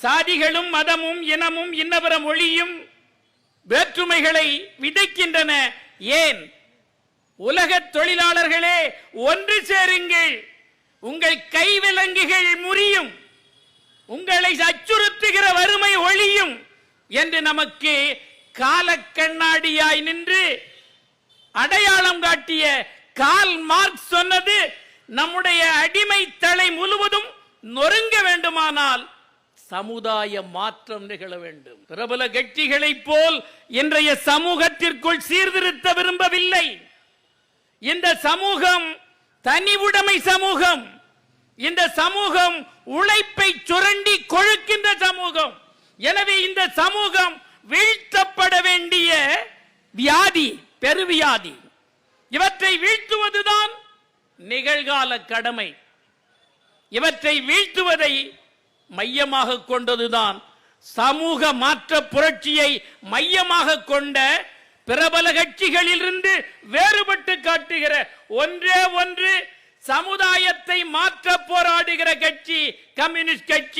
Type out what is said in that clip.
சாதிகளும் மதமும் இனமும் இன்னவர மொழியும் வேற்றுமைகளை விதைக்கின்றன. ஏன்? உலகத் தொழிலாளர்களே ஒன்று சேருங்கள். உங்கள் கைவிலங்குகள் முறியும். உங்களை அச்சுறுத்துகிற வறுமை ஒழியும் என்று நமக்கு காலக்கண்ணாடியாய் நின்று அடையாளம் காட்டிய கால் மார்க் சொன்னது நம்முடைய அடிமை தலை முழுவதும் நொறுங்க வேண்டுமானால் சமுதாய மாற்றம் நிகழ வேண்டும். பிரபல கட்சிகளைப் போல் இன்றைய சமூகத்திற்குள் சீர்திருத்த விரும்பவில்லை. இந்த சமூகம் தனி உடைமை சமூகம். இந்த சமூகம் உழைப்பை சுரண்டி கொழுக்கின்ற சமூகம். எனவே இந்த சமூகம் வீழ்த்தப்பட வேண்டிய வியாதி பெருவியாதி. இவற்றை வீழ்த்துவதுதான் நிகழ்கால கடமை. இவற்றை வீழ்த்துவதை மையமாக கொண்டதுதான். சமூக மாற்ற புரட்சியை மையமாக கொண்ட பிரபல கட்சிகளிலிருந்து வேறுபட்டு காட்டுகிற ஒன்றே ஒன்று சமுதாயத்தை மாற்ற போராடுகிற கட்சி கம்யூனிஸ்ட் கட்சி.